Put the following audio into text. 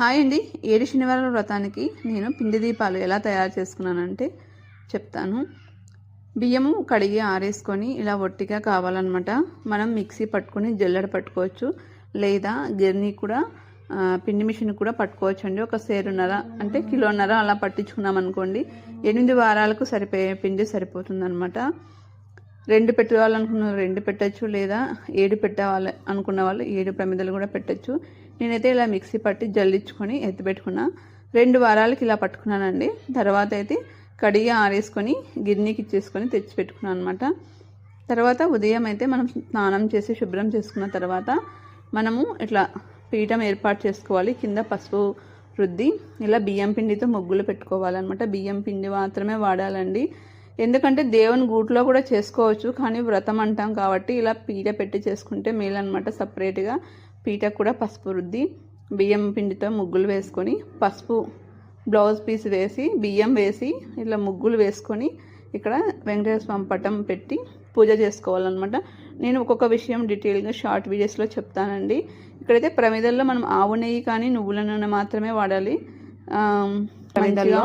Hi అండి. ఏడు శనివారాల వ్రతానికి నేను పిండి దీపాలు ఎలా తయారు చేసుకున్నానంటే చెప్తాను. బియ్యము కడిగి ఆరేసుకొని ఇలా ఒట్టిగా కావాలన్నమాట. మనం మిక్సీ పట్టుకొని జల్లెడ పట్టుకోవచ్చు. లేదా గిర్నీ కూడా పిండి మిషన్ కూడా పట్టుకోవచ్చు అండి ఒక సేరున్నర అంటే కిలోన్నర అలా పట్టించుకున్నాం అనుకోండి ఎనిమిది వారాలకు సరిపోయే పిండి సరిపోతుంది రెండు పెట్టుకోవాలనుకున్న రెండు పెట్టచ్చు లేదా ఏడు పెట్టాలి అనుకున్న వాళ్ళు ఏడు ప్రమిదలు కూడా పెట్టచ్చు. నేనైతే ఇలా మిక్సీ పట్టి జల్లించుకొని ఎత్తిపెట్టుకున్నా రెండు వారాలకి ఇలా పట్టుకున్నానండి. తర్వాత అయితే కడిగి ఆరేసుకొని గిన్నెకి ఇచ్చేసుకొని తెచ్చి పెట్టుకున్నాను అనమాట తర్వాత ఉదయం అయితే మనం స్నానం చేసి శుభ్రం చేసుకున్న తర్వాత మనము ఇట్లా పీఠం ఏర్పాటు చేసుకోవాలి. కింద పసుపు రుద్ది ఇలా బియ్యం పిండితో ముగ్గులు పెట్టుకోవాలన్నమాట. బియ్యం పిండి మాత్రమే వాడాలండి. ఎందుకంటే దేవుని గూట్లో కూడా చేసుకోవచ్చు కానీ వ్రతం అంటాం కాబట్టి ఇలా పీట పెట్టి చేసుకుంటే మేలన్నమాట సపరేట్గా. పీటకు కూడా పసుపు రుద్ది బియ్యం పిండితో ముగ్గులు వేసుకొని పసుపు బ్లౌజ్ పీస్ వేసి బియ్యం వేసి ఇట్లా ముగ్గులు వేసుకొని ఇక్కడ వెంకటేశ్వర స్వామి పటం పెట్టి పూజ చేసుకోవాలన్నమాట. నేను ఒక్కొక్క విషయం డీటెయిల్గా షార్ట్ వీడియోస్లో చెప్తానండి. ఇక్కడైతే ప్రమిదల్లో మనం ఆవు నెయ్యి కానీ నువ్వుల నూనె మాత్రమే వాడాలి. ప్రమిదల్లో